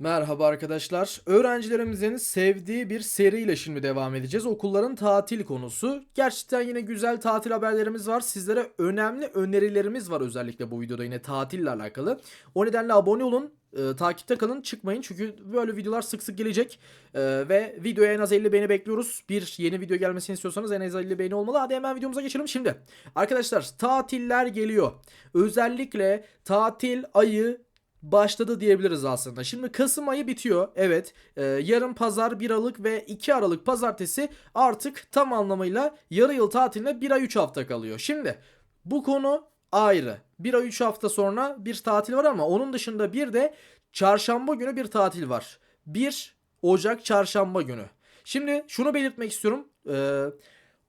Merhaba arkadaşlar. Öğrencilerimizin sevdiği bir seriyle şimdi devam edeceğiz. Okulların tatil konusu. Gerçekten yine güzel tatil haberlerimiz var. Sizlere önemli önerilerimiz var özellikle bu videoda yine tatille alakalı. O nedenle abone olun. e, takipte kalın çıkmayın çünkü böyle videolar sık sık gelecek E, ve videoya en az 50 beğeni bekliyoruz. Bir yeni video gelmesini istiyorsanız en az 50 beğeni olmalı. Hadi hemen videomuza geçelim şimdi. Arkadaşlar tatiller geliyor. Özellikle tatil ayı başladı diyebiliriz aslında. Şimdi Kasım ayı bitiyor. Evet. Ee, yarın pazar 1 Aralık ve 2 Aralık pazartesi artık tam anlamıyla yarı yıl tatiline 1 ay 3 hafta kalıyor. Şimdi bu konu ayrı. 1 ay 3 hafta sonra bir tatil var ama onun dışında bir de çarşamba günü bir tatil var. 1 Ocak çarşamba günü. Şimdi şunu belirtmek istiyorum. Ee,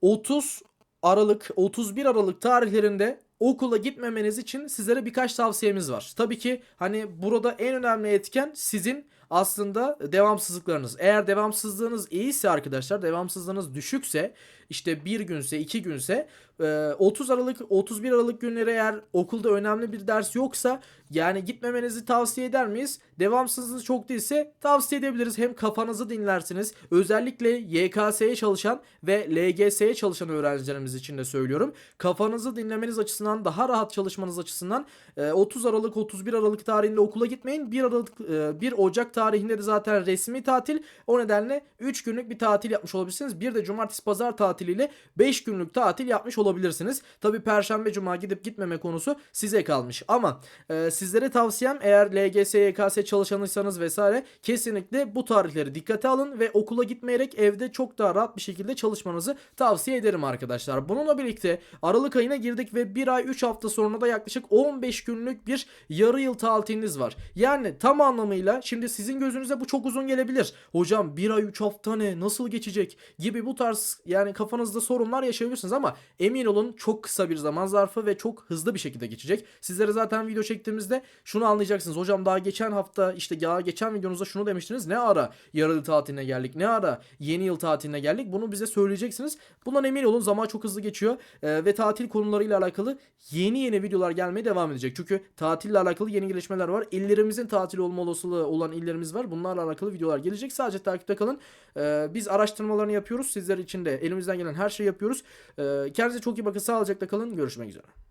30 Aralık, 31 Aralık tarihlerinde okula gitmemeniz için sizlere birkaç tavsiyemiz var. Tabii ki hani burada en önemli etken sizin aslında devamsızlıklarınız. Eğer devamsızlığınız iyiyse arkadaşlar, devamsızlığınız düşükse işte bir günse, iki günse e, 30 Aralık, 31 Aralık günleri eğer okulda önemli bir ders yoksa yani gitmemenizi tavsiye eder miyiz? Devamsızlığı çok değilse tavsiye edebiliriz. Hem kafanızı dinlersiniz. Özellikle YKS'ye çalışan ve LGS'ye çalışan öğrencilerimiz için de söylüyorum. Kafanızı dinlemeniz açısından, daha rahat çalışmanız açısından e, 30 Aralık, 31 Aralık tarihinde okula gitmeyin. 1 Aralık, e, 1 Ocak tarihinde de zaten resmi tatil. O nedenle 3 günlük bir tatil yapmış olabilirsiniz. Bir de cumartesi pazar tatiliyle 5 günlük tatil yapmış olabilirsiniz. Tabi perşembe cuma gidip gitmeme konusu size kalmış. Ama e, sizlere tavsiyem eğer LGS, YKS çalışanıysanız vesaire kesinlikle bu tarihleri dikkate alın ve okula gitmeyerek evde çok daha rahat bir şekilde çalışmanızı tavsiye ederim arkadaşlar. Bununla birlikte Aralık ayına girdik ve 1 ay 3 hafta sonra da yaklaşık 15 günlük bir yarı yıl tatiliniz var. Yani tam anlamıyla şimdi sizin gözünüze bu çok uzun gelebilir. Hocam 1 ay 3 hafta ne nasıl geçecek gibi bu tarz yani kafanızda sorunlar yaşayabilirsiniz ama emin olun çok kısa bir zaman zarfı ve çok hızlı bir şekilde geçecek. Sizlere zaten video çektiğimizde şunu anlayacaksınız. Hocam daha geçen hafta işte ya geçen videonuzda şunu demiştiniz. Ne ara yarı yıl tatiline geldik? Ne ara yeni yıl tatiline geldik? Bunu bize söyleyeceksiniz. Bundan emin olun zaman çok hızlı geçiyor Ee, ve tatil konularıyla alakalı yeni yeni videolar gelmeye devam edecek. Çünkü tatille alakalı yeni gelişmeler var. İllerimizin tatil olma olasılığı olan illerimiz var. Bunlarla alakalı videolar gelecek. Sadece takipte kalın. Ee, biz araştırmalarını yapıyoruz. Sizler için de elimizden gelen her şeyi yapıyoruz. Ee, kendinize çok iyi bakın. Sağlıcakla kalın. Görüşmek üzere.